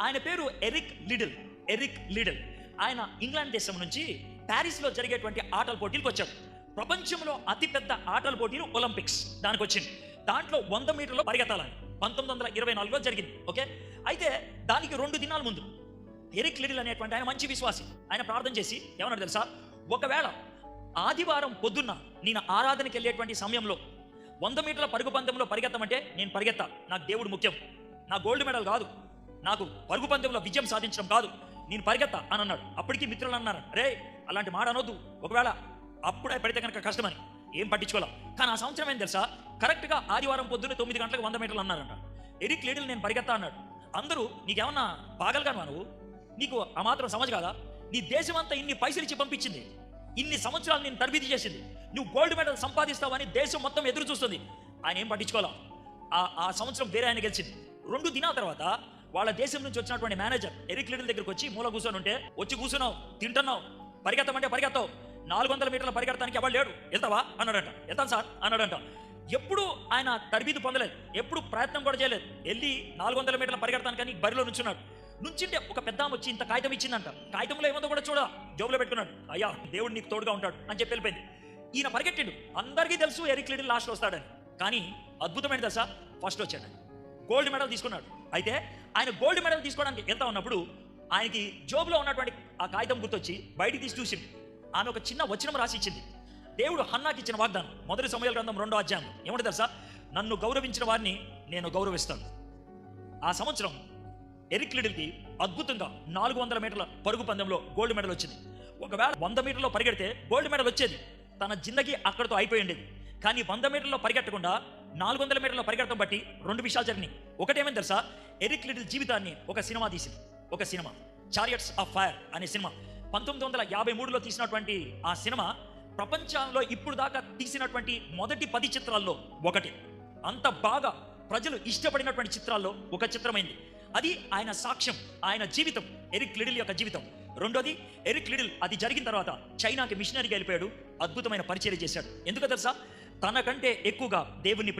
ఆయన పేరు Eric Liddell Eric Liddell. ఆయన ఇంగ్లాండ్ దేశం నుంచి ప్యారిస్లో జరిగేటువంటి ఆటల పోటీలకు వచ్చాడు. ప్రపంచంలో అతిపెద్ద ఆటల పోటీలు ఒలింపిక్స్. దానికి వచ్చింది. దాంట్లో వంద మీటర్లో పరిగెత్తాలని పంతొమ్మిది వందల ఇరవై నాలుగులో జరిగింది. ఓకే? అయితే దానికి రెండు దినాల ముందు ఎరిక్ లిడిల్ అనేటువంటి ఆయన మంచి విశ్వాసి. ఆయన ప్రార్థన చేసి ఏమన్నాడు తెలుసా? ఒకవేళ ఆదివారం పొద్దున్న నేను ఆరాధనకి వెళ్ళేటువంటి సమయంలో వంద మీటర్ల పరుగు పందెంలో పరిగెత్తమంటే నేను పరిగెత్తా. నాకు దేవుడు ముఖ్యం. నా గోల్డ్ మెడల్ కాదు. నాకు పరుగు పందెంలో విజయం సాధించడం కాదు. నేను పరిగెత్తా అని అన్నాడు. అప్పటికి మిత్రులు అన్నారు రే అలాంటి మాట అనొద్దు. ఒకవేళ అప్పుడే పడితే కనుక కష్టమని. ఏం పట్టించుకోలే. కానీ ఆ సంవత్సరం ఏం తెలుసా? కరెక్ట్గా ఆదివారం పొద్దున్న తొమ్మిది గంటలకు వంద మీటర్లు అన్నారంట. ఎరిక్ లీడిల్ నేను పరిగెత్తా అన్నాడు. అందరూ నీకేమన్నా పాగలగా నువ్వు నీకు ఆ మాత్రం సమझ కాదా? నీ దేశం అంతా ఇన్ని పైసలు ఇచ్చి పంపించింది. ఇన్ని సంవత్సరాలు నేను తరబిది చేసింది. నువ్వు గోల్డ్ మెడల్ సంపాదిస్తావని దేశం మొత్తం ఎదురు చూస్తుంది. ఆయన ఏం పట్టించుకోవాలా ఆ ఆ సంవత్సరం వేరే ఆయన గెలిచింది. రెండు దినాల తర్వాత వాళ్ళ దేశం నుంచి వచ్చినటువంటి మేనేజర్ ఎరిక్ లిడిల్ దగ్గరికి వచ్చి మూల కూర్చొని ఉంటే వచ్చి కూర్చున్నావు తింటున్నావు పరిగెత్తమంటే పరిగెత్తావు. నాలుగు వందల మీటర్ల పరిగెత్తడానికి ఎవరు లేడు. వెళ్తావా? అన్నాడంట. వెళ్తాను సార్ అన్నాడంట. ఎప్పుడు ఆయన తరబీదు పొందలేదు. ఎప్పుడు ప్రయత్నం కూడా చేయలేదు. వెళ్ళి నాలుగు వందల మీటర్ల కానీ బరిలో నుంచున్నాడు. నుంచింటే ఒక పెద్ద వచ్చి ఇంత కాగితం ఇచ్చిందంట. కాగితంలో ఏముందో కూడా చూడ జోబులో పెట్టుకున్నాడు. అయ్యా దేవుడు నీకు తోడుగా ఉంటాడు అని చెప్పి వెళ్ళిపోయింది. ఈయన పరిగెట్టిండు. అందరికీ తెలుసు ఎరిక్ లిడిల్ లాస్ట్లో వస్తాడని. కానీ అద్భుతమైన దశ ఫస్ట్ వచ్చాడు గోల్డ్ మెడల్ తీసుకున్నాడు. అయితే ఆయన గోల్డ్ మెడల్ తీసుకోవడానికి వెళ్తా ఉన్నప్పుడు ఆయనకి జోబులో ఉన్నటువంటి ఆ కాగితం గుర్తొచ్చి బయటికి తీసి చూసింది. ఆమె ఒక చిన్న వచనం రాసి ఇచ్చింది. దేవుడు హన్నాకి ఇచ్చిన వాగ్దానం. మొదటి సమయాల గ్రంథం రెండో అధ్యాయం. ఏమంటే తెలుసా? నన్ను గౌరవించిన వారిని నేను గౌరవిస్తాను. ఆ సంవత్సరం ఎరిక్ లిడిల్కి అద్భుతంగా నాలుగు వందల మీటర్ల పరుగు పందెంలో గోల్డ్ మెడల్ వచ్చింది. ఒకవేళ వంద మీటర్లో పరిగెడితే గోల్డ్ మెడల్ వచ్చేది. తన జిందగీ అక్కడితో అయిపోయి ఉండేది. కానీ వంద మీటర్లో పరిగెట్టకుండా నాలుగు వందల మీటర్లో పరిగెడతం బట్టి రెండు విషయాలు జరిగినాయి. ఒకటేమని తెలుసా? ఎరిక్ లిటిల్ జీవితాన్ని ఒక సినిమా తీసింది. ఒక సినిమా. చారియట్స్ ఆఫ్ ఫైర్ అనే సినిమా. పంతొమ్మిది వందల యాభై మూడులో తీసినటువంటి ఆ సినిమా ప్రపంచంలో ఇప్పుడు దాకా తీసినటువంటి మొదటి పది చిత్రాల్లో ఒకటి. అంత బాగా ప్రజలు ఇష్టపడినటువంటి చిత్రాల్లో ఒక చిత్రమైంది. అది ఆయన సాక్ష్యం ఆయన జీవితం ఎరిక్ లిడిల్ యొక్క జీవితం. రెండోది ఎరిక్ లిడిల్ అది జరిగిన తర్వాత చైనాకి మిషనరీగా వెళ్ళిపోయాడు అద్భుతమైన పరిచయం చేశాడు. ఎందుకు తెలుసా? తనకంటే ఎక్కువగా దేవుణ్ణి